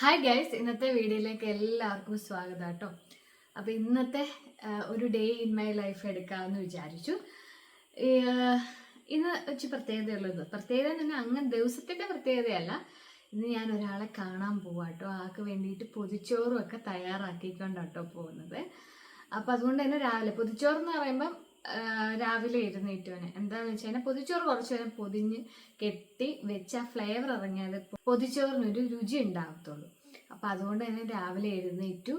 Hi guys ഇന്നത്തെ വീഡിയോയിലേക്ക് എല്ലാവർക്കും സ്വാഗതം കേട്ടോ. അപ്പോൾ ഇന്നത്തെ ഒരു ഡേ ഇൻ മൈ ലൈഫ് എടുക്കാമെന്ന് വിചാരിച്ചു. ഇന്ന് വെച്ച് പ്രത്യേകതയുള്ളത് പ്രത്യേകത എന്ന് പറഞ്ഞാൽ അങ്ങനെ ദിവസത്തിന്റെ പ്രത്യേകതയല്ല. ഇന്ന് ഞാൻ ഒരാളെ കാണാൻ പോവാം കേട്ടോ. ആൾക്ക് വേണ്ടിയിട്ട് പൊതിച്ചോറും ഒക്കെ തയ്യാറാക്കിക്കൊണ്ടാട്ടോ പോകുന്നത്. അപ്പോൾ അതുകൊണ്ട് തന്നെ രാവിലെ പൊതിച്ചോറെന്ന് പറയുമ്പം രാവിലെ എഴുന്നേറ്റവന് എന്താണെന്ന് വെച്ച് കഴിഞ്ഞാൽ പൊതിച്ചോറ് കുറച്ച് നേരം പൊതിഞ്ഞ് കെട്ടി വെച്ച് ആ ഫ്ലേവർ ഇറങ്ങിയാൽ പൊതിച്ചോറിനൊരു രുചി ഉണ്ടാകത്തുള്ളൂ. അപ്പം അതുകൊണ്ട് തന്നെ രാവിലെ എഴുന്നേറ്റു.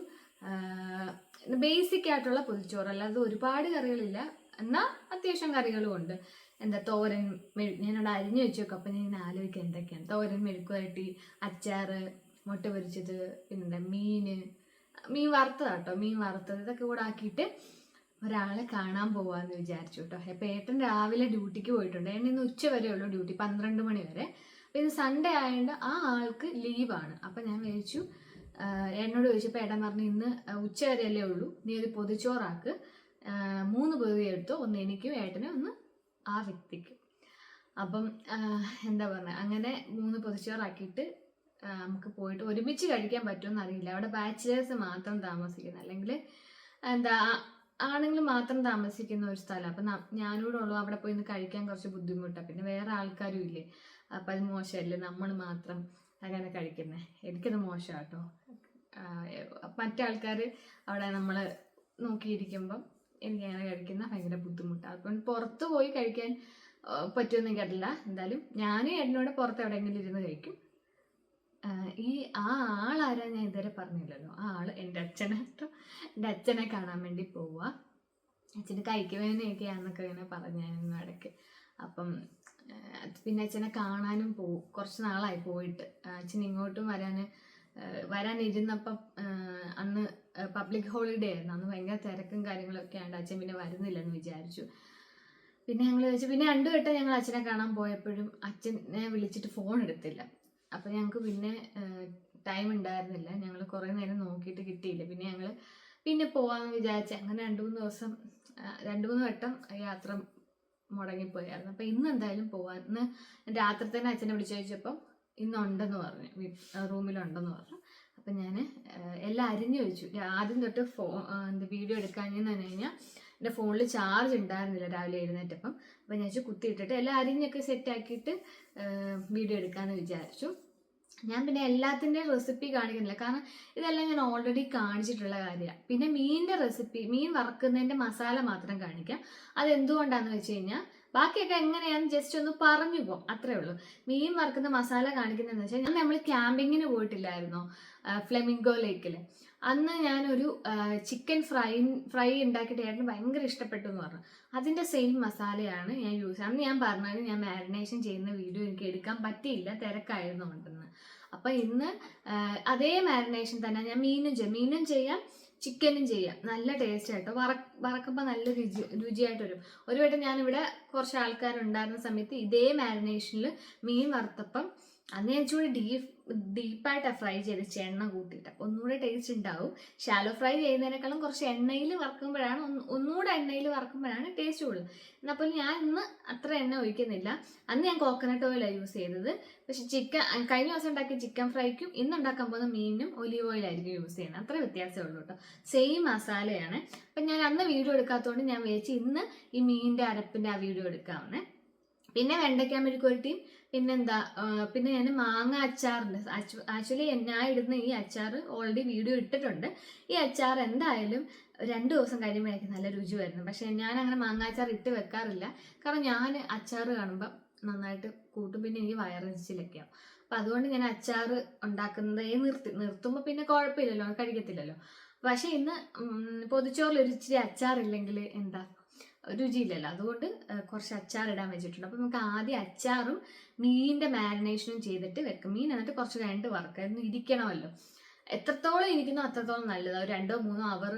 ബേസിക് ആയിട്ടുള്ള പൊതിച്ചോറ് അല്ലാതെ ഒരുപാട് കറികളില്ല. എന്നാ അത്യാവശ്യം കറികളും ഉണ്ട്. എന്താ തോരൻ മെഴു ഞാനവിടെ അരിഞ്ഞു വെച്ചേക്കും. അപ്പം ഞാൻ ആലോചിക്കുക എന്തൊക്കെയാണ്. തോരൻ മെഴുക്കുവരട്ടി അച്ചാറ് മുട്ട പൊരിച്ചത് പിന്നെന്താ മീന് മീൻ വറുത്തതാട്ടോ മീൻ വറുത്തത് ഇതൊക്കെ കൂടെ ആക്കിയിട്ട് ഒരാളെ കാണാൻ പോവാന്ന് വിചാരിച്ചു കേട്ടോ അപ്പം ഏട്ടൻ രാവിലെ ഡ്യൂട്ടിക്ക് പോയിട്ടുണ്ട്. ഏട്ടൻ ഇന്ന് ഉച്ച വരെ ഉള്ളു ഡ്യൂട്ടി പന്ത്രണ്ട് മണി വരെ. അപ്പോൾ ഇന്ന് സൺഡേ ആയതുകൊണ്ട് ആ ആൾക്ക് ലീവാണ് അപ്പോൾ ഞാൻ വിചാരിച്ചു എന്നോട് ചോദിച്ചപ്പോൾ ഏട്ടൻ പറഞ്ഞു ഇന്ന് ഉച്ച വരെ അല്ലേ ഉള്ളൂ. നീ ഒരു പൊതിച്ചോറാക്ക്. മൂന്ന് പൊതി എടുത്തോ ഒന്ന് എനിക്കും ഏട്ടനും ഒന്ന് ആ വ്യക്തിക്ക്. അപ്പം എന്താ പറയുക അങ്ങനെ മൂന്ന് പൊതിച്ചോറാക്കിയിട്ട് നമുക്ക് പോയിട്ട് ഒരുമിച്ച് കഴിക്കാൻ പറ്റുമെന്ന് അറിയില്ല. അവിടെ ബാച്ചിലേഴ്സ് മാത്രം താമസിക്കുന്നു. അല്ലെങ്കിൽ എന്താ ആണുങ്ങൾ മാത്രം താമസിക്കുന്ന ഒരു സ്ഥലം. അപ്പം ഞാനൂടെ ഉള്ളു അവിടെ പോയി ഇന്ന് കഴിക്കാൻ കുറച്ച് ബുദ്ധിമുട്ടാണ് പിന്നെ വേറെ ആൾക്കാരും ഇല്ലേ അപ്പം അത് മോശമല്ലേ? നമ്മൾ മാത്രം അങ്ങനെ കഴിക്കുന്നത് എനിക്കത് മോശം കേട്ടോ മറ്റാൾക്കാർ അവിടെ നമ്മൾ നോക്കിയിരിക്കുമ്പം എനിക്ക് അങ്ങനെ കഴിക്കുന്ന ഭയങ്കര ബുദ്ധിമുട്ടാണ് അപ്പം പുറത്ത് പോയി കഴിക്കാൻ പറ്റുമെന്ന് എനിക്കറിയില്ല. എന്തായാലും ഞാനും എന്നോട് പുറത്ത് എവിടെയെങ്കിലും ഇരുന്ന് കഴിക്കും. ഈ ആ ആളാരാ ഞാൻ ഇതുവരെ പറഞ്ഞില്ലല്ലോ. ആ ആൾ എന്റെ അച്ഛനെ. എന്റെ അച്ഛനെ കാണാൻ വേണ്ടി പോവുക അച്ഛന് കൈക്ക് വേദനയൊക്കെയാന്നൊക്കെ ഇങ്ങനെ പറഞ്ഞായിരുന്നു ഇടയ്ക്ക്. അപ്പം പിന്നെ അച്ഛനെ കാണാനും പോകും കുറച്ച് നാളായി പോയിട്ട്. അച്ഛൻ ഇങ്ങോട്ടും വരാൻ വരാനിരുന്നപ്പം അന്ന് പബ്ലിക് ഹോളിഡേ ആയിരുന്നു. അന്ന് ഭയങ്കര തിരക്കും കാര്യങ്ങളൊക്കെ ആണ്ട് അച്ഛൻ പിന്നെ വരുന്നില്ലെന്ന് വിചാരിച്ചു. പിന്നെ ഞങ്ങൾ ചോദിച്ചു പിന്നെ രണ്ടു വട്ടം ഞങ്ങൾ അച്ഛനെ കാണാൻ പോയപ്പോഴും അച്ഛനെ വിളിച്ചിട്ട് ഫോൺ എടുത്തില്ല. അപ്പം ഞങ്ങൾക്ക് പിന്നെ ടൈം ഉണ്ടായിരുന്നില്ല ഞങ്ങൾ കുറേ നേരം നോക്കിയിട്ട് കിട്ടിയില്ല. പിന്നെ ഞങ്ങൾ പിന്നെ പോകാമെന്ന് വിചാരിച്ച് അങ്ങനെ രണ്ട് മൂന്ന് ദിവസം രണ്ട് മൂന്ന് വട്ടം യാത്ര മുടങ്ങിപ്പോയായിരുന്നു. അപ്പം ഇന്ന് എന്തായാലും പോകാൻ ഇന്ന് രാത്രി തന്നെ അച്ഛനെ വിളിച്ചു ചോദിച്ചപ്പം ഇന്നുണ്ടെന്ന് പറഞ്ഞു. റൂമിലുണ്ടെന്ന് പറഞ്ഞു. അപ്പം ഞാൻ എല്ലാം അരിഞ്ഞു വെച്ചു. ആദ്യം തൊട്ട് ഫോ എന്താ വീഡിയോ എടുക്കാഞ്ഞെന്ന് പറഞ്ഞു കഴിഞ്ഞാൽ എന്റെ ഫോണിൽ ചാർജ് ഉണ്ടായിരുന്നില്ല രാവിലെ എഴുന്നേറ്റപ്പം. അപ്പം ഞാൻ വെച്ച് കുത്തിയിട്ടിട്ട് എല്ലാം അരിഞ്ഞൊക്കെ സെറ്റാക്കിയിട്ട് വീഡിയോ എടുക്കാമെന്ന് വിചാരിച്ചു. ഞാൻ പിന്നെ എല്ലാത്തിന്റെയും റെസിപ്പി കാണിക്കുന്നില്ല. കാരണം ഇതെല്ലാം ഞാൻ ഓൾറെഡി കാണിച്ചിട്ടുള്ള കാര്യമാണ് പിന്നെ മീനിന്റെ റെസിപ്പി മീൻ വറക്കുന്നതിന്റെ മസാല മാത്രം കാണിക്കാം. അതെന്തുകൊണ്ടാണെന്ന് വെച്ച് കഴിഞ്ഞാൽ ബാക്കിയൊക്കെ എങ്ങനെയാന്ന് ജസ്റ്റ് ഒന്ന് പറഞ്ഞു പോകും അത്രേ ഉള്ളൂ. മീൻ വറുക്കുന്ന മസാല കാണിക്കുന്നതെന്ന് വെച്ചാൽ ഞാൻ നമ്മൾ ക്യാമ്പിങ്ങിന് പോയിട്ടില്ലായിരുന്നോ? ഫ്ലെമിംഗോ ലേക്കിൽ അന്ന് ഞാനൊരു ചിക്കൻ ഫ്രൈ ഫ്രൈ ഉണ്ടാക്കിയിട്ട് ഏട്ടന് ഭയങ്കര ഇഷ്ടപ്പെട്ടു എന്ന് പറഞ്ഞു. അതിന്റെ സെയിം മസാലയാണ് ഞാൻ യൂസ് അന്ന് ഞാൻ പറഞ്ഞത് ഞാൻ മാരിനേഷൻ ചെയ്യുന്ന വീഡിയോ എനിക്ക് എടുക്കാൻ പറ്റിയില്ല തിരക്കായിരുന്നു കൊണ്ടെന്ന് അപ്പം ഇന്ന് അതേ മാരിനേഷൻ തന്നെ ഞാൻ മീനും ചെയ്യാം. മീനും ചെയ്യാം. ചിക്കനും ചെയ്യാം. നല്ല ടേസ്റ്റ് ആയിട്ടോ വറ വറക്കുമ്പോൾ നല്ല രുചി രുചിയായിട്ട് വരും. ഒരു വട്ടം ഞാനിവിടെ കുറച്ച് ആൾക്കാരുണ്ടായിരുന്ന സമയത്ത് ഇതേ മാരിനേഷനിൽ മീൻ വറുത്തപ്പം ഞാൻ ഇച്ചിരി ഡീപ്പ് ഡീപ്പായിട്ടാണ് ഫ്രൈ ചെയ്ത് എണ്ണ കൂട്ടിയിട്ട്. അപ്പോൾ ഒന്നുകൂടെ ടേസ്റ്റ് ഉണ്ടാവും ഷാലോ ഫ്രൈ ചെയ്യുന്നതിനേക്കാളും കുറച്ച് എണ്ണയിൽ വറക്കുമ്പോഴാണ് ഒന്ന് ഒന്നുകൂടെ എണ്ണയിൽ വറക്കുമ്പോഴാണ് ടേസ്റ്റ് കൂടുതൽ. എന്നപ്പോൾ ഞാൻ ഇന്ന് അത്ര എണ്ണ ഒഴിക്കുന്നില്ല. അന്ന് ഞാൻ കോക്കനട്ട് ഓയിലാണ് യൂസ് ചെയ്തത്. പക്ഷെ ചിക്കൻ കഴിഞ്ഞ ദിവസം ഉണ്ടാക്കിയ ചിക്കൻ ഫ്രൈക്കും ഇന്ന് ഉണ്ടാക്കാൻ പോകുന്ന മീനും ഒലീവ് ഓയിലായിരിക്കും യൂസ് ചെയ്യുന്നത്. അത്ര വ്യത്യാസമേ ഉള്ളൂ കേട്ടോ. സെയിം മസാലയാണ്. അപ്പം ഞാൻ അന്ന് വീഡിയോ എടുക്കാത്തതുകൊണ്ട് ഞാൻ വെച്ച് ഇന്ന് ഈ മീനിന്റെ അരപ്പിന്റെ ആ വീഡിയോ എടുക്കാമെന്ന്. പിന്നെ വെണ്ടയ്ക്കാൻ മെഴുക്കുവരട്ടിയും പിന്നെന്താ പിന്നെ ഞാൻ മാങ്ങ അച്ചാറുണ്ട് ആക്ച്വലി ഞാൻ ഇടുന്ന ഈ അച്ചാർ ഓൾറെഡി വീഡിയോ ഇട്ടിട്ടുണ്ട്. ഈ അച്ചാർ എന്തായാലും രണ്ട് ദിവസം കഴിയുമ്പോഴേക്കും നല്ല രുചി വരുന്നു. പക്ഷേ ഞാൻ അങ്ങനെ മാങ്ങ അച്ചാർ ഇട്ട് വെക്കാറില്ല. കാരണം ഞാൻ അച്ചാർ കാണുമ്പോൾ നന്നായിട്ട് കൂട്ടും. പിന്നെ എനിക്ക് വയറിച്ചിലൊക്കെയാവും അപ്പം അതുകൊണ്ട് ഞാൻ അച്ചാർ ഉണ്ടാക്കുന്നതേ നിർത്തി നിർത്തുമ്പോൾ പിന്നെ കുഴപ്പമില്ലല്ലോ കഴിക്കത്തില്ലല്ലോ. പക്ഷേ ഇന്ന് പൊതുച്ചോറിൽ പൊതിച്ചോറിൽ ഒരു ഇച്ചിരി അച്ചാറില്ലെങ്കിൽ എന്താ രുചിയില്ലല്ലോ. അതുകൊണ്ട് കുറച്ച് അച്ചാർ ഇടാൻ വെച്ചിട്ടുണ്ട്. അപ്പം നമുക്ക് ആദ്യം അച്ചാറും മീനിന്റെ മാരിനേഷനും ചെയ്തിട്ട് വെക്കും. മീൻ എന്നിട്ട് കുറച്ച് രണ്ട് വർക്ക് ഇരിക്കണമല്ലോ. എത്രത്തോളം ഇരിക്കുന്നോ അത്രത്തോളം നല്ലതാണ് ഒരു രണ്ടോ മൂന്നോ അവർ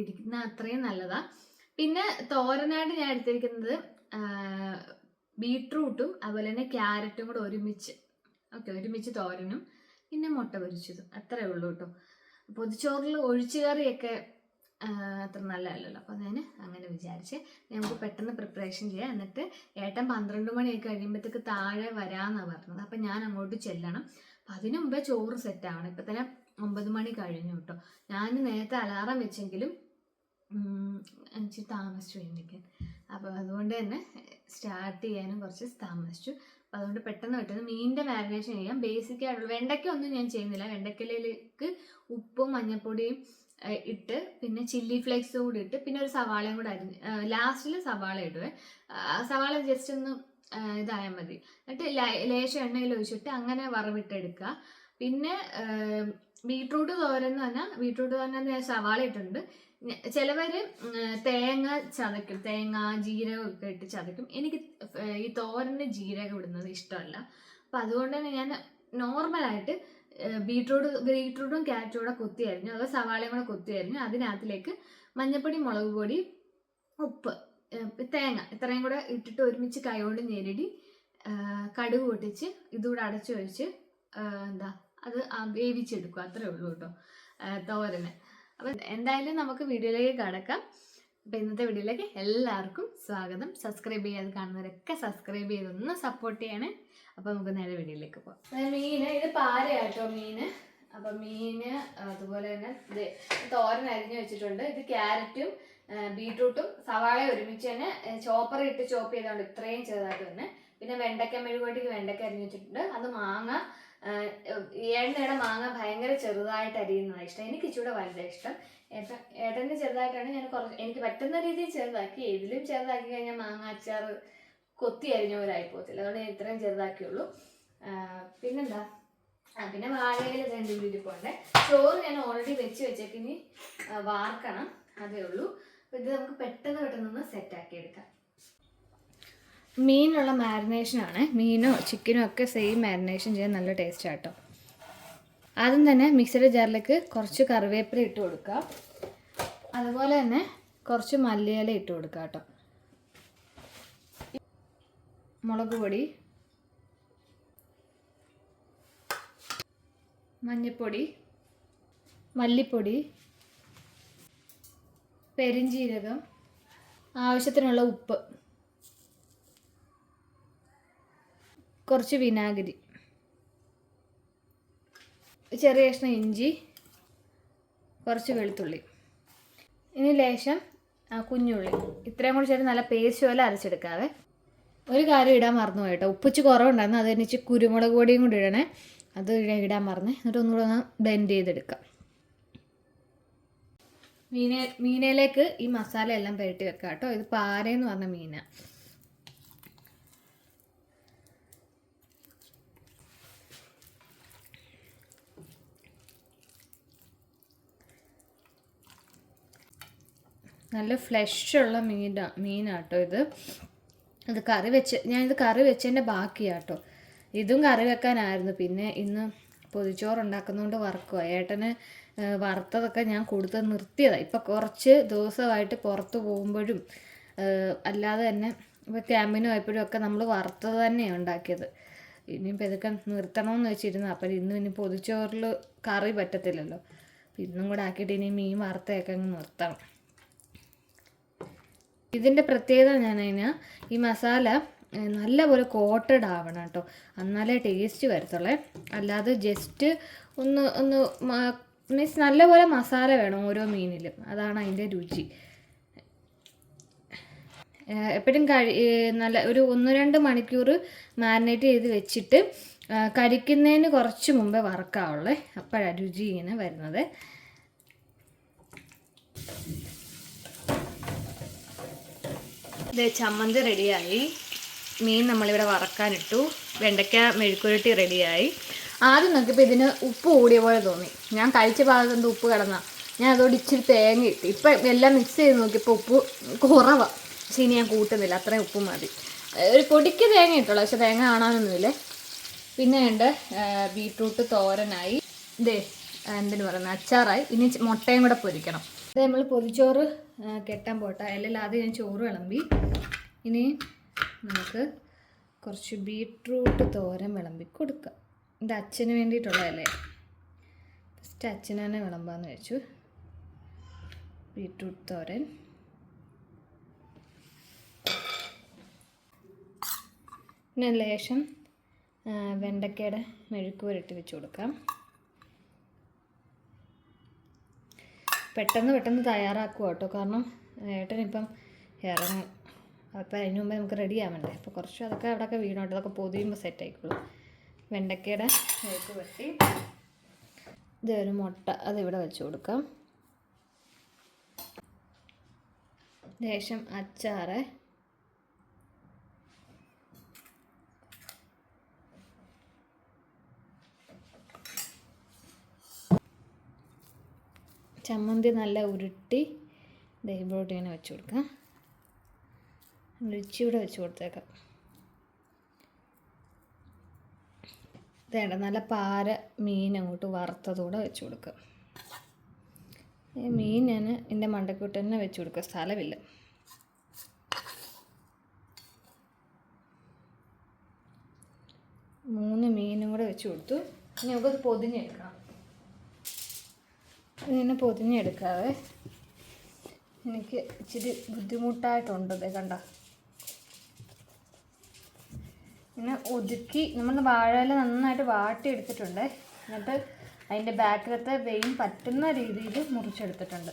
ഇരിക്കുന്ന അത്രയും നല്ലതാണ് പിന്നെ തോരനായിട്ട് ഞാൻ എടുത്തിരിക്കുന്നത് ബീട്രൂട്ടും അതുപോലെ തന്നെ ക്യാരറ്റും കൂടെ ഒരുമിച്ച്. ഓക്കെ ഒരുമിച്ച് തോരനും. പിന്നെ മുട്ട പൊരിച്ചതും. അത്രേ ഉള്ളൂ കേട്ടോ. പൊതിച്ചോറിൽ ഒഴിച്ചുകറിയൊക്കെ അത്ര നല്ലതല്ലല്ലോ. അപ്പോൾ ഞാൻ അങ്ങനെ വിചാരിച്ച് നമുക്ക് പെട്ടെന്ന് പ്രിപ്പറേഷൻ ചെയ്യാം. എന്നിട്ട് ഏട്ടൻ പന്ത്രണ്ട് മണിയൊക്കെ കഴിയുമ്പോഴത്തേക്ക് താഴെ വരാമെന്നാണ് പറഞ്ഞത്. അപ്പം ഞാൻ അങ്ങോട്ട് ചെല്ലണം. അപ്പം അതിനു മുമ്പേ ചോറ് സെറ്റ് ആവണം. ഇപ്പം തന്നെ ഒമ്പത് മണി കഴിഞ്ഞു കേട്ടോ. ഞാൻ നേരത്തെ അലാറം വെച്ചെങ്കിലും എനിക്ക് താമസിച്ചു എണ്ണിക്കാൻ അപ്പോൾ അതുകൊണ്ട് തന്നെ സ്റ്റാർട്ട് ചെയ്യാനും കുറച്ച് താമസിച്ചു. അപ്പോൾ അതുകൊണ്ട് പെട്ടെന്ന് പെട്ടെന്ന് മീനിന്റെ മാരിനേഷൻ ചെയ്യാം. ബേസിക് ആയിട്ടുള്ള വെണ്ടയ്ക്ക ഒന്നും ഞാൻ ചെയ്യുന്നില്ല. വെണ്ടയ്ക്കലേക്ക് ഉപ്പും മഞ്ഞൾപ്പൊടിയും ഇട്ട് പിന്നെ ചില്ലി ഫ്ലേക്സ് കൂടി ഇട്ട് പിന്നെ ഒരു സവാളയും കൂടെ അരിഞ്ഞ് ലാസ്റ്റിൽ സവാള ഇടുവേ. സവാള ജസ്റ്റ് ഒന്ന് ഇതായാൽ മതി. എന്നിട്ട് ലേശം എണ്ണയിൽ ഒഴിച്ചിട്ട് അങ്ങനെ വറവിട്ടെടുക്കുക. പിന്നെ ബീട്രൂട്ട് തോരൻ എന്ന് പറഞ്ഞാൽ ബീട്രൂട്ട് തോരൻ ഞാൻ സവാള ഇട്ടിട്ടുണ്ട്. ചിലവർ തേങ്ങ ചതയ്ക്കും. തേങ്ങ ജീരകം ഒക്കെ ഇട്ട് ചതയ്ക്കും. എനിക്ക് ഈ തോരന് ജീരകം ഇടുന്നത് ഇഷ്ടമല്ല. അപ്പം അതുകൊണ്ട് തന്നെ ഞാൻ നോർമലായിട്ട് ബീട്രൂട്ട് ബീട്രൂട്ടും ക്യാരറ്റും കൂടെ കൊത്തി അരിഞ്ഞു അതോ സവാളയും കൂടെ കൊത്തി അരിഞ്ഞു അതിനകത്തിലേക്ക് മഞ്ഞപ്പൊടി മുളക് പൊടി ഉപ്പ് തേങ്ങ ഇത്രയും കൂടെ ഇട്ടിട്ട് ഒരുമിച്ച് കൈകൊണ്ട് ഏഹ്, കടുക് പൊട്ടിച്ച് ഇതുകൂടെ അടച്ചു വെച്ച് എന്താ അത് ആ വേവിച്ചെടുക്കും അത്രേ ഉള്ളൂ കേട്ടോ തോരന്. അപ്പം എന്തായാലും നമുക്ക് വീഡിയോയിലേക്ക് കടക്കാം. അപ്പം ഇന്നത്തെ വീഡിയോയിലേക്ക് എല്ലാവർക്കും സ്വാഗതം. സബ്സ്ക്രൈബ് ചെയ്യാതെ കാണുന്നവരൊക്കെ സബ്സ്ക്രൈബ് ചെയ്ത് ഒന്ന് സപ്പോർട്ട് ചെയ്യണേ. അപ്പോൾ നമുക്ക് നേരെ വീഡിയോയിലേക്ക് പോകാം മീന് ഇത് പാരയാട്ടോ മീൻ അപ്പോൾ മീൻ അതുപോലെ തന്നെ ഇത് തോരൻ അരിഞ്ഞു വെച്ചിട്ടുണ്ട്. ഇത് ക്യാരറ്റും ബീട്രൂട്ടും സവാളയും ഒരുമിച്ച് തന്നെ ചോപ്പർ ഇട്ട് ചോപ്പ് ചെയ്തുകൊണ്ട് ഇത്രയും ചെറുതായിട്ട് തന്നെ. പിന്നെ വെണ്ടക്ക മെഴുകുവട്ടിക്ക് വെണ്ടക്ക അരിഞ്ഞു വെച്ചിട്ടുണ്ട്. അത് മാങ്ങ ഏട്ടനയുടെ മാങ്ങ ഭയങ്കര ചെറുതായിട്ട് അരിയുന്നതാണ് ഇഷ്ടം. എനിക്ക് ഇച്ചിരി വലുതാണ് ഇഷ്ടം. ഏട്ടൻ ഏട്ടന്റെ ചെറുതായിട്ടാണ് ഞാൻ കുറച്ച് എനിക്ക് പറ്റുന്ന രീതിയിൽ ചെറുതാക്കി. ഇതിലും ചെറുതാക്കി കഴിഞ്ഞാൽ മാങ്ങ അച്ചാർ കൊത്തി അരിഞ്ഞ പോലെ ആയിപ്പോകത്തില്ല അതുകൊണ്ട് ഞാൻ ഇത്രയും ചെറുതാക്കിയുള്ളൂ. പിന്നെന്താ? ആ പിന്നെ വാഴയിൽ രണ്ട് ഇരിപ്പുണ്ട്. ചോറ് ഞാൻ ഓൾറെഡി വെച്ച് വെച്ചേക്കിനി വാർക്കണം. അതേ ഉള്ളൂ. ഇത് നമുക്ക് പെട്ടെന്ന് പെട്ടെന്ന് സെറ്റാക്കി എടുക്കാം. മീനുള്ള മാരിനേഷനാണ്. മീനോ ചിക്കനോ ഒക്കെ സെയിം മാരിനേഷൻ ചെയ്യാൻ നല്ല ടേസ്റ്റ് ആട്ടോ. ആദ്യം തന്നെ മിക്സിയുടെ ജാറിലേക്ക് കുറച്ച് കറിവേപ്പില ഇട്ട് കൊടുക്കാം. അതുപോലെ തന്നെ കുറച്ച് മല്ലിയില ഇട്ട് കൊടുക്കുക കേട്ടോ. മുളക് പൊടി മഞ്ഞൾപ്പൊടി മല്ലിപ്പൊടി പെരിഞ്ജീരകം ആവശ്യത്തിനുള്ള ഉപ്പ്. കുറച്ച് വിനാഗിരി. ചെറിയ കഷ്ണം ഇഞ്ചി കുറച്ച് വെളുത്തുള്ളി. ഇനി ലേശം കുഞ്ഞുള്ളി. ഇത്രയും കൂടി ചേർത്ത് നല്ല പേസ്റ്റ് പോലെ അരച്ചെടുക്കാവേ. ഒരു കാര്യം ഇടാൻ മറന്നു പോയിട്ടോ ഉപ്പിച്ച് കുറവുണ്ടായിരുന്നു. അത് കഴിഞ്ഞിച്ച് കുരുമുളക് പൊടിയും കൂടി ഇടണേ. അത് ഇട- ഇടാൻ മറന്നു. എന്നിട്ട് ഒന്നുകൂടെ ഒന്ന് ബ്ലെൻഡ് ചെയ്തെടുക്കാം. മീനെ മീനയിലേക്ക് ഈ മസാല എല്ലാം പുരട്ടി വെക്കാം കേട്ടോ. ഇത് പാരയെന്ന് പറഞ്ഞ മീനാണ് നല്ല ഫ്ലഷുള്ള മീനാ മീനാട്ടോ ഇത്. ഇത് കറി വെച്ച് ഞാനിത് കറി വെച്ചതിന്റെ ബാക്കിയാട്ടോ. ഇതും കറി വെക്കാനായിരുന്നു. പിന്നെ ഇന്ന് പൊതിച്ചോറ് ഉണ്ടാക്കുന്നതുകൊണ്ട് വറക്കുക ഏട്ടന് വറുത്തതൊക്കെ ഞാൻ കൊടുത്ത് നിർത്തിയതാണ് ഇപ്പം കുറച്ച് ദിവസമായിട്ട് പുറത്ത് പോകുമ്പോഴും അല്ലാതെ തന്നെ ഇപ്പോൾ ക്യാമ്പിന് പോയപ്പോഴും ഒക്കെ നമ്മൾ വറുത്തത് തന്നെയാണ് ഉണ്ടാക്കിയത്. ഇനിയിപ്പോൾ ഇതൊക്കെ നിർത്തണമെന്ന് വെച്ചിരുന്നു. അപ്പം ഇന്ന് ഇനി പൊതിച്ചോറിൽ കറി പറ്റത്തില്ലല്ലോ. ഇന്നും കൂടെ ആക്കിയിട്ട് ഇനി മീൻ വറുത്തയൊക്കെ അങ്ങ് നിർത്തണം. ഇതിന്റെ പ്രത്യേകത ഞാൻ കഴിഞ്ഞാൽ ഈ മസാല നല്ലപോലെ കോട്ടഡ് ആവണം കേട്ടോ. എന്നാലേ ടേസ്റ്റ് വരത്തുള്ളേ. അല്ലാതെ ജസ്റ്റ് ഒന്ന് ഒന്ന് മീൻസ് നല്ലപോലെ മസാല വേണം ഓരോ മീനിലും. അതാണ് അതിന്റെ രുചി. എപ്പോഴും കഴി നല്ല ഒരു ഒന്ന് രണ്ട് മണിക്കൂർ മാരിനേറ്റ് ചെയ്ത് വെച്ചിട്ട് കരിക്കുന്നതിന് കുറച്ച് മുമ്പേ വറക്കാവുള്ളേ. അപ്പോഴാണ് രുചി ഇങ്ങനെ വരുന്നത്. ഇത് ചമ്മന്തി റെഡിയായി. മീൻ നമ്മളിവിടെ വറക്കാനിട്ടു. വെണ്ടയ്ക്ക മെഴുക്കുരുട്ടി റെഡിയായി. ആദ്യം നോക്കിയപ്പോൾ ഇതിന് ഉപ്പ് കൂടിയ പോലെ തോന്നി. ഞാൻ കഴിച്ച ഭാഗത്ത് എന്ത് ഉപ്പ് കിടന്ന. ഞാൻ അതോട് ഇച്ചിരി തേങ്ങ ഇട്ട്. ഇപ്പം എല്ലാം മിക്സ് ചെയ്ത് നോക്കിയപ്പോൾ ഉപ്പ് കുറവാണ് പക്ഷേ ഇനി ഞാൻ കൂട്ടുന്നില്ല. അത്രയും ഉപ്പ് മതി. ഒരു പൊടിക്ക് തേങ്ങ ഇട്ടുള്ളൂ. പക്ഷെ തേങ്ങ കാണാനൊന്നുമില്ലേ. പിന്നെ ഉണ്ട് ബീട്രൂട്ട് തോരനായി. ഇതേ എന്തിനു പറയുന്നത് അച്ചാറായി. ഇനി മുട്ടയും കൂടെ പൊരിക്കണം. ഇത് നമ്മൾ പൊതിച്ചോറ് കെട്ടാൻ പോട്ടെ. അല്ലെങ്കിൽ ആദ്യം ഞാൻ ചോറ് വിളമ്പി. ഇനി നമുക്ക് കുറച്ച് ബീട്രൂട്ട് തോരൻ വിളമ്പി കൊടുക്കാം. ഇത് അച്ഛന് വേണ്ടിയിട്ടുള്ളതല്ലേ? ഫസ്റ്റ് അച്ഛന് തന്നെ വിളമ്പാന്ന് വെച്ചു ബീട്രൂട്ട് തോരൻ. പിന്നെ ലേശം വെണ്ടക്കയുടെ മെഴുക്ക് പുരട്ടി വെച്ച് കൊടുക്കാം. പെട്ടെന്ന് പെട്ടെന്ന് തയ്യാറാക്കുക കേട്ടോ. കാരണം ഏട്ടനിപ്പം ഇറങ്ങും. അപ്പോൾ അതിന് മുമ്പേ നമുക്ക് റെഡി ആവണ്ടേ? അപ്പോൾ കുറച്ച് അതൊക്കെ അവിടെയൊക്കെ വീണോട്ട് അതൊക്കെ പൊതിയുമ്പോൾ സെറ്റ് ആയിക്കോളും. വെണ്ടക്കയുടെ മെഴുക്ക് വെട്ടി ഇതൊരു മുട്ട അതിവിടെ വെച്ച് കൊടുക്കാം. ലേശം അച്ചാറ്. ചമ്മന്തി നല്ല ഉരുട്ടി ദൈവോട്ട് ഇങ്ങനെ വെച്ച് കൊടുക്കാം. ഇവിടെ വെച്ച് കൊടുത്തേക്കാം. വേണ്ട നല്ല പാര മീൻ അങ്ങോട്ട് വറുത്തതൂടെ വെച്ച് കൊടുക്കുക ഈ മീൻ ഞാൻ എന്റെ മണ്ടക്കൂട്ട് തന്നെ വെച്ച് കൊടുക്കുക സ്ഥലമില്ല. മൂന്ന് മീനും കൂടെ വെച്ച് കൊടുത്തു. ഇനി നമുക്കത് പൊതിഞ്ഞെടുക്കണം ഇതിനെ പൊതിഞ്ഞെടുക്കാവേ. എനിക്ക് ഇച്ചിരി ബുദ്ധിമുട്ടായിട്ടുണ്ട് ദേ കണ്ട. ഇങ്ങനെ ഒതുക്കി നമ്മൾ വാഴയില നന്നായിട്ട് വാട്ടി എടുത്തിട്ടുണ്ട് എന്നിട്ട് അതിന്റെ ബാക്കിലത്തെ വെയിൻ പറ്റുന്ന രീതിയിൽ മുറിച്ചെടുത്തിട്ടുണ്ട്.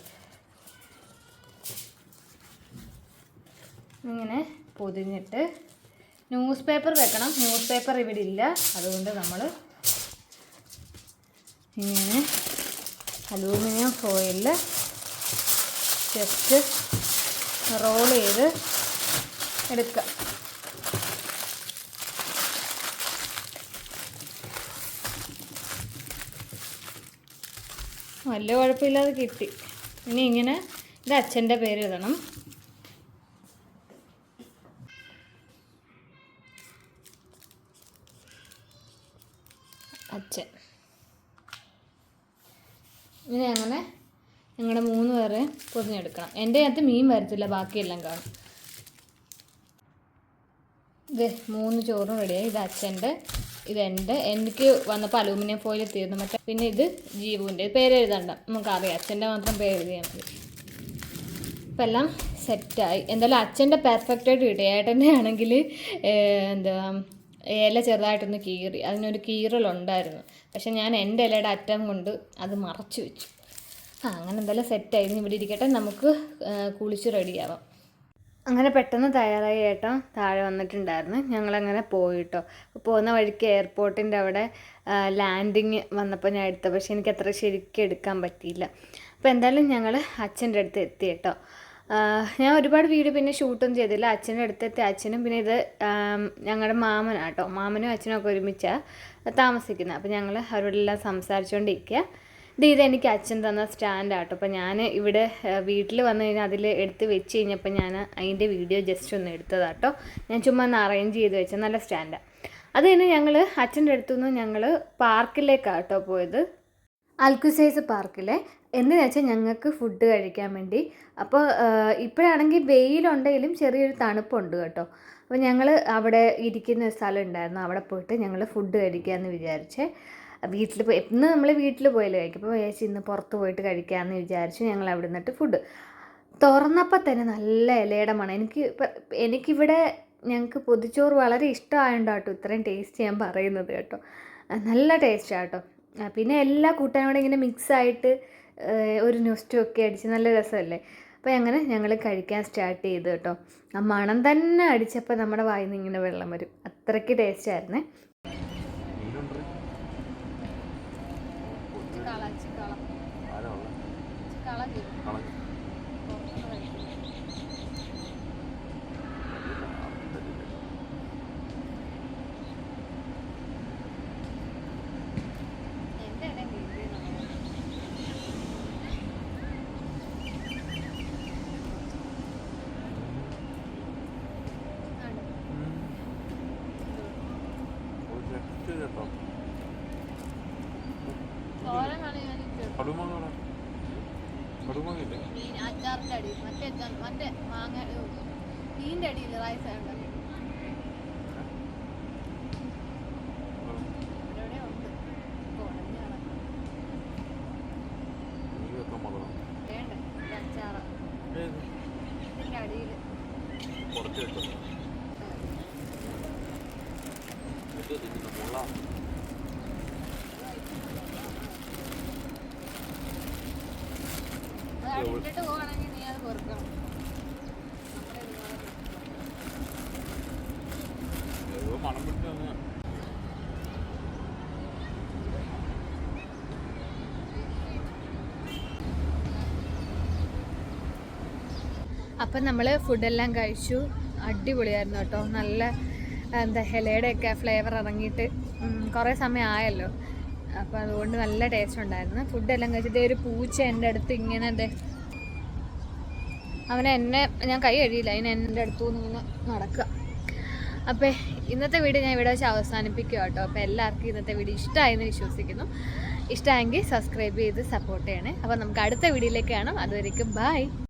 ഇങ്ങനെ പൊതിഞ്ഞിട്ട് ന്യൂസ് പേപ്പർ വെക്കണം. ന്യൂസ് പേപ്പർ ഇവിടെ ഇല്ല. അതുകൊണ്ട് നമ്മൾ ഇങ്ങനെ അലൂമിനിയം ഫോയിലിൽ ജസ്റ്റ് റോൾ ചെയ്ത് എടുക്കുക. വലിയ കുഴപ്പമില്ലാതെ കിട്ടി. ഇനി ഇങ്ങനെ ഇത് അച്ഛന്റെ പേര് ഇടണം. അച്ഛൻ. ഇനി അങ്ങനെ ഞങ്ങളുടെ മൂന്ന് പേരെ പൊതിഞ്ഞെടുക്കണം. എന്റെ അകത്ത് മീൻ വരത്തില്ല ബാക്കിയെല്ലാം കാണും. ഇത് മൂന്ന് ചോറും റെഡിയായി ഇത് അച്ഛന്റെ ഇത് എന്റെ. എനിക്ക് വന്നപ്പോൾ അലൂമിനിയം ഫോയിൽ തീർന്നു മറ്റേ പിന്നെ ഇത് ജീവുവിന്റെ. പേര് എഴുതണ്ട. നമുക്കറിയാം. അച്ഛന്റെ മാത്രം പേര് എഴുതിയാൽ മതി. ഇപ്പം എല്ലാം സെറ്റായി എന്തായാലും അച്ഛന്റെ പെർഫെക്റ്റായിട്ട് ഇടയായിട്ട് ഏട്ടന്റെ ആണെങ്കിൽ എന്താ ഇല ചെറുതായിട്ടൊന്ന് കീറി. അതിനൊരു കീറലുണ്ടായിരുന്നു. പക്ഷെ ഞാൻ എന്റെ ഇലയുടെ അറ്റം കൊണ്ട് അത് മറച്ചു വെച്ചു. ആ അങ്ങനെ എന്തായാലും സെറ്റായി ഇനി ഇവിടെ ഇരിക്കട്ടെ. നമുക്ക് കുളിച്ച് റെഡിയാവാം അങ്ങനെ പെട്ടെന്ന് തയ്യാറായി ഏട്ടൻ താഴെ വന്നിട്ടുണ്ടായിരുന്നു. ഞങ്ങളങ്ങനെ പോയിട്ടോ. പോകുന്ന വഴിക്ക് എയർപോർട്ടിന്റെ അവിടെ ലാൻഡിങ് വന്നപ്പോൾ ഞാൻ എടുത്ത പക്ഷേ എനിക്ക് അത്ര ശരിക്കും എടുക്കാൻ പറ്റിയില്ല. അപ്പോൾ എന്തായാലും ഞങ്ങൾ അച്ഛന്റെ അടുത്ത് എത്തി കേട്ടോ. ഞാൻ ഒരുപാട് വീഡിയോ പിന്നെ ഷൂട്ടൊന്നും ചെയ്തില്ല. അച്ഛന്റെ അടുത്തെത്തി. അച്ഛനും പിന്നെ ഇത് ഞങ്ങളുടെ മാമനാണ് മാമനാട്ടോ മാമനും അച്ഛനും ഒക്കെ ഒരുമിച്ചാണ് താമസിക്കുന്നത് അപ്പോൾ ഞങ്ങൾ അവരോടെല്ലാം സംസാരിച്ചുകൊണ്ടിരിക്കുക ഇത് ഇതെനിക്ക് അച്ഛൻ തന്ന സ്റ്റാൻഡ് ആട്ടോ അപ്പോൾ ഞാൻ ഇവിടെ വീട്ടിൽ വന്നു കഴിഞ്ഞാൽ അതിൽ എടുത്ത് വെച്ച് കഴിഞ്ഞപ്പോൾ ഞാൻ അതിന്റെ വീഡിയോ ജസ്റ്റ് ഒന്ന് എടുത്തതാട്ടോ ഞാൻ ചുമ്മാ ഒന്ന് അറേഞ്ച് ചെയ്ത് വെച്ച നല്ല സ്റ്റാൻഡാണ് അത് കഴിഞ്ഞ് ഞങ്ങൾ അച്ഛന്റെ അടുത്തുനിന്ന് ഞങ്ങൾ പാർക്കിലേക്കാണ് കേട്ടോ പോയത്. അൽക്കുസൈസ് പാർക്കിലെ. എന്തിനാ വെച്ചാൽ ഞങ്ങൾക്ക് ഫുഡ് കഴിക്കാൻ വേണ്ടി. അപ്പോൾ ഇപ്പോഴാണെങ്കിൽ വെയിലുണ്ടെങ്കിലും ചെറിയൊരു തണുപ്പുണ്ട് കേട്ടോ. അപ്പോൾ ഞങ്ങൾ അവിടെ ഇരിക്കുന്ന സ്ഥലം ഉണ്ടായിരുന്നു അവിടെ പോയിട്ട് ഞങ്ങൾ ഫുഡ് കഴിക്കാമെന്ന് വിചാരിച്ചേ. വീട്ടിൽ പോയി ഇന്ന് നമ്മൾ വീട്ടിൽ പോയാലും കഴിക്കും അപ്പോൾ ചേച്ചി ഇന്ന് പുറത്ത് പോയിട്ട് കഴിക്കാമെന്ന് വിചാരിച്ചു ഞങ്ങൾ അവിടെ നിന്നിട്ട് ഫുഡ്. തുറന്നപ്പോൾ തന്നെ നല്ല ഇലയുടെ മണം. എനിക്ക് എനിക്കിവിടെ ഞങ്ങൾക്ക് പൊതിച്ചോറ് വളരെ ഇഷ്ടമായതുകൊണ്ട് കേട്ടോ ഇത്രയും ടേസ്റ്റ് ഞാൻ പറയുന്നത് കേട്ടോ. നല്ല ടേസ്റ്റാണ് കേട്ടോ. പിന്നെ എല്ലാ കൂട്ടാനും കൂടെ ഇങ്ങനെ മിക്സായിട്ട് ഒരു നൊസ്റ്റൊക്കെ അടിച്ച് നല്ല രസമല്ലേ? അപ്പോൾ അങ്ങനെ ഞങ്ങൾ കഴിക്കാൻ സ്റ്റാർട്ട് ചെയ്തു കേട്ടോ. ആ മണം തന്നെ അടിച്ചപ്പോൾ നമ്മുടെ വായിൽ നിന്ന് ഇങ്ങനെ വെള്ളം വരും. അത്രയ്ക്ക് ടേസ്റ്റ് അച്ചാറിന്റെ അടിയിൽ മറ്റേ അച്ചാർ മറ്റേ മാങ്ങ മീന്റെ അടിയിൽ റൈസ് ഉണ്ട്. കുറച്ച് വെച്ചോ. നീ വെക്കാൻ മുളകാണ് വേണ്ട ഇത് അച്ചാറ് ഇതിന്റെ അടിയിൽ കുറച്ച് വെച്ചോ ഇത് ഇതിന്റെ മുകളിൽ ഇട്ടിട്ട് പോവാണെങ്കിൽ നീ അത് പൊറുക്കണം ഏതോ മണം നമ്മൾ. അപ്പം നമ്മൾ ഫുഡെല്ലാം കഴിച്ചു. അടിപൊളിയായിരുന്നു കേട്ടോ. നല്ല എന്താ ഇലയുടെയൊക്കെ ഫ്ലേവർ ഇറങ്ങിയിട്ട് ഉം, കുറേ സമയം ആയല്ലോ. അപ്പോൾ അതുകൊണ്ട് നല്ല ടേസ്റ്റ് ഉണ്ടായിരുന്നു. ഫുഡെല്ലാം കഴിച്ചിട്ട് ഒരു പൂച്ച എന്റെ അടുത്ത് ഇങ്ങനെ ദേ അവനെ എന്നെ ഞാൻ കൈ കഴിയില്ല അതിന് എന്റെ അടുത്തു നിന്ന് ഇങ്ങനെ നടക്കുക. അപ്പോൾ ഇന്നത്തെ വീഡിയോ ഞാൻ ഇവിടെ വെച്ച് അവസാനിപ്പിക്കുക കേട്ടോ. അപ്പോൾ എല്ലാവർക്കും ഇന്നത്തെ വീഡിയോ ഇഷ്ടമായെന്ന് വിശ്വസിക്കുന്നു. ഇഷ്ടമായെങ്കിൽ സബ്സ്ക്രൈബ് ചെയ്ത് സപ്പോർട്ട് ചെയ്യണേ. അപ്പോൾ നമുക്ക് അടുത്ത വീഡിയോയിലേക്ക് കാണാം. അതുവരേക്കും ബൈ